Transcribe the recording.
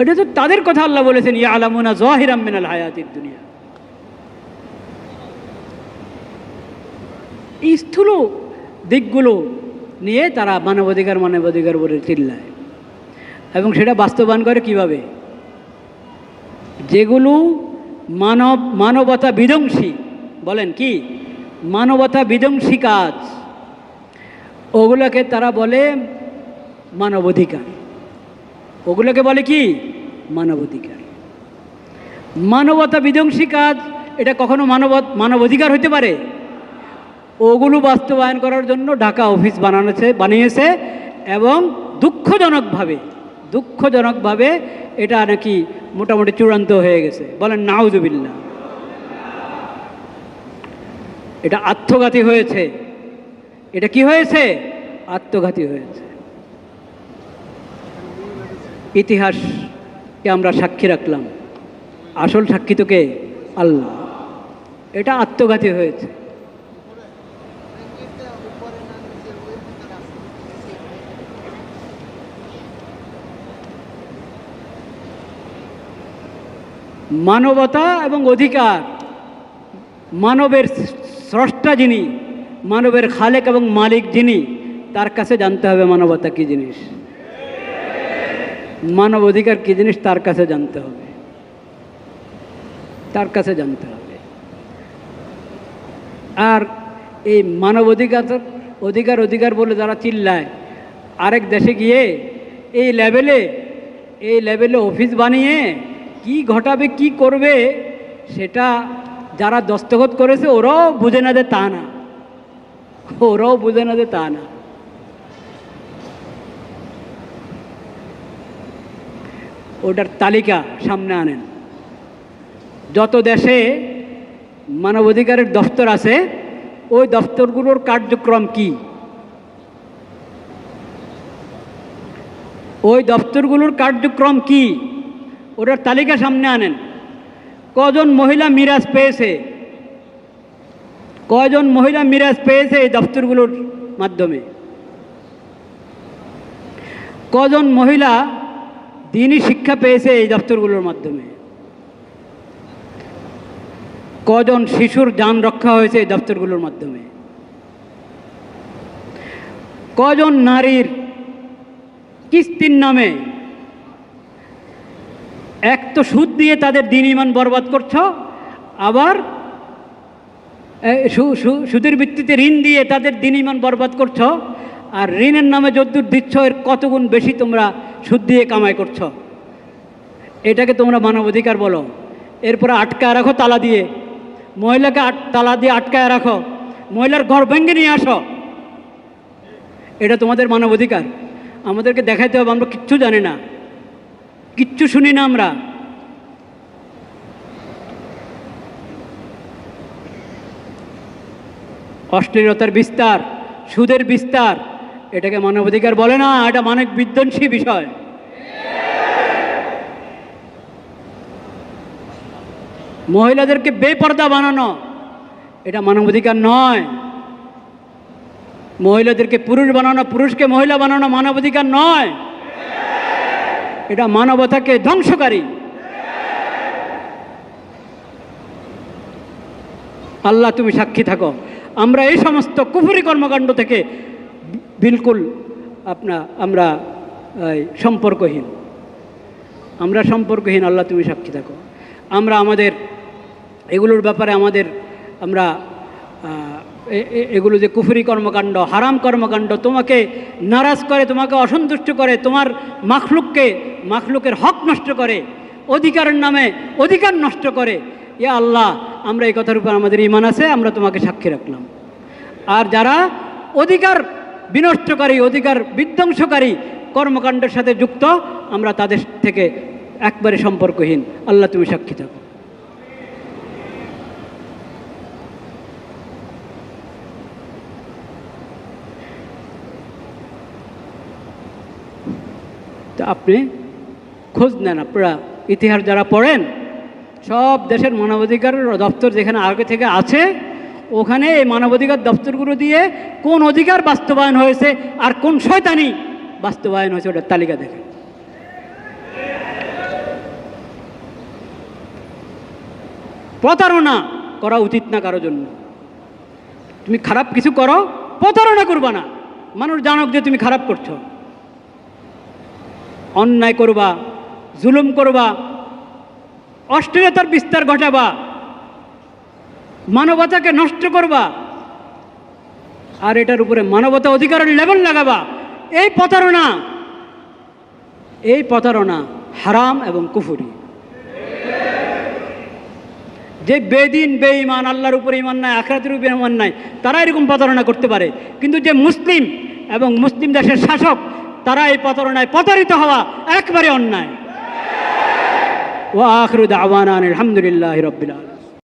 এটা তো তাদের কথা আল্লাহ বলেছেন ইয়া আলামুনা জহিরাম মিনাল হায়াতির দুনিয়া। এই স্থূল দিকগুলো নিয়ে তারা মানবাধিকার মানবাধিকার বলে চিল্লায়। এবং সেটা বাস্তবায়ন করে কীভাবে? যেগুলো মানব, মানবতা বিধ্বংসী, বলেন কি? মানবতা বিধ্বংসী কাজ। ওগুলোকে তারা বলে মানবাধিকার। ওগুলোকে বলে কি? মানবাধিকার। মানবতা বিধ্বংসী কাজ, এটা কখনো মানব, মানবাধিকার হতে পারে? ওগুলো বাস্তবায়ন করার জন্য ঢাকা অফিস বানানোছে, বানিয়েছে এবং দুঃখজনকভাবে দুঃখজনকভাবে এটা নাকি মোটামুটি চূড়ান্ত হয়ে গেছে। বলেন নাউজুবিল্লা এটা আত্মঘাতী হয়েছে। এটা কি হয়েছে? আত্মঘাতী হয়েছে। ইতিহাসকে আমরা সাক্ষী রাখলাম। আসল সাক্ষী তোকে আল্লাহ। এটা আত্মঘাতী হয়েছে। মানবতা এবং অধিকার, মানবের স্রষ্টা যিনি, মানবের খালেক এবং মালিক যিনি, তার কাছে জানতে হবে মানবতা কী জিনিস। মানব অধিকার কী জিনিস? তার কাছে জানতে হবে। তার কাছে জানতে হবে। আর এই মানব অধিকার অধিকার অধিকার বলে যারা চিল্লায়, আরেক দেশে গিয়ে এই লেভেলে এই লেভেলে অফিস বানিয়ে কি ঘটাবে, কি করবে, সেটা যারা দস্তখত করেছে, ওরাও বুঝে না যে তা না। ওরাও বুঝে না যে তা না। ওটার তালিকা সামনে আনেন। যত দেশে মানবাধিকারের দফতর আছে, ওই দফতরগুলোর কার্যক্রম কি? ওই দফতরগুলোর কার্যক্রম কি? ওটার তালিকা সামনে আনেন। কজন মহিলা মিরাজ পেয়েছে? কজন মহিলা মিরাজ পেয়েছে এই দফতরগুলোর মাধ্যমে? কজন মহিলা দিনই শিক্ষা পেয়েছে এই দপ্তরগুলোর মাধ্যমে। কজন শিশুর যান রক্ষা হয়েছে এই দপ্তরগুলোর মাধ্যমে। কজন নারীর কিস্তির নামে এক তো সুদ দিয়ে তাদের দিন ইমান বরবাদ করছ, আবার সুদের ভিত্তিতে ঋণ দিয়ে তাদের দিন ইমান বরবাদ করছ, আর ঋণের নামে যদ্দূর দিচ্ছ, এর কতগুণ বেশি তোমরা সুদ দিয়ে কামাই করছ। এটাকে তোমরা মানবাধিকার বলো। এরপরে আটকায় রাখো তালা দিয়ে। মহিলাকে আট তালা দিয়ে আটকায় রাখো। মহিলার ঘর ভেঙে নিয়ে আসো। এটা তোমাদের মানবাধিকার। আমাদেরকে দেখাইতে হবে, আমরা কিচ্ছু জানি না। কিচ্ছু শুনি না আমরা। অশ্লীলতার বিস্তার, সুদের বিস্তার এটাকে মানবাধিকার বলে না, এটা মানব বিধ্বংসী বিষয়। মহিলাদেরকে বেপর্দা বানানো, এটা মানবাধিকার নয়। মহিলাদেরকে পুরুষ বানানো, পুরুষকে মহিলা বানানো মানবাধিকার নয়। এটা মানবতাকে ধ্বংসকারী। আল্লাহ, তুমি সাক্ষী থাকো। আমরা এই সমস্ত কুফুরি কর্মকাণ্ড থেকে বিলকুল আপনা, আমরা সম্পর্কহীন। আমরা সম্পর্কহীন, আল্লাহ তুমি সাক্ষী থাকো। আমরা আমাদের, এগুলোর ব্যাপারে আমাদের, আমরা এ- এ- এগুলো যে কুফুরি কর্মকাণ্ড, হারাম কর্মকাণ্ড, তোমাকে নারাজ করে, তোমাকে অসন্তুষ্ট করে, তোমার মাখলুককে, মাখলুকের হক নষ্ট করে, অধিকারের নামে অধিকার নষ্ট করে, ইয়া আল্লাহ, আমরা এই কথার উপর আমাদের ইমান আছে, আমরা তোমাকে সাক্ষী রাখলাম। আর যারা অধিকার বিনষ্টকারী, অধিকার বিধ্বংসকারী কর্মকাণ্ডের সাথে যুক্ত, আমরা তাদের থেকে একবারে সম্পর্কহীন। আল্লাহ তুমি সাক্ষী থাকো। তা আপনি খোঁজ নেন, আপনারা ইতিহাস যারা পড়েন, সব দেশের মানবাধিকার দপ্তর যেখানে আগে থেকে আছে ওখানে এই মানবাধিকার দপ্তরগুলো দিয়ে কোন অধিকার বাস্তবায়ন হয়েছে আর কোন শয়তানি বাস্তবায়ন হয়েছে ওটার তালিকা দেখে। প্রতারণা করা উচিত না কারোর জন্য। তুমি খারাপ কিছু করো, প্রতারণা করবা না। মানুষ জানক যে তুমি খারাপ করছ। অন্যায় করবা, জুলুম করবা, অশ্লীলতার বিস্তার ঘটাবা। মানবতাকে নষ্ট করবা। আর এটার উপরে মানবতা অধিকারের লেভেল লাগাবা। এই প্রতারণা এই প্রতারণা হারাম এবং কুফুরি। যে বেদিন, বেঈমান, আল্লাহর উপরে ইমান নাই, আখরাতের উপরে ইমান নাই, তারা এরকম প্রতারণা করতে পারে। কিন্তু যে মুসলিম এবং মুসলিম দেশের শাসক, তারা এই প্রতারণায় প্রতারিত হওয়া একবারে অন্যায়। ও আখরুদ আওয়ান আলহামদুলিল্লাহ রবিল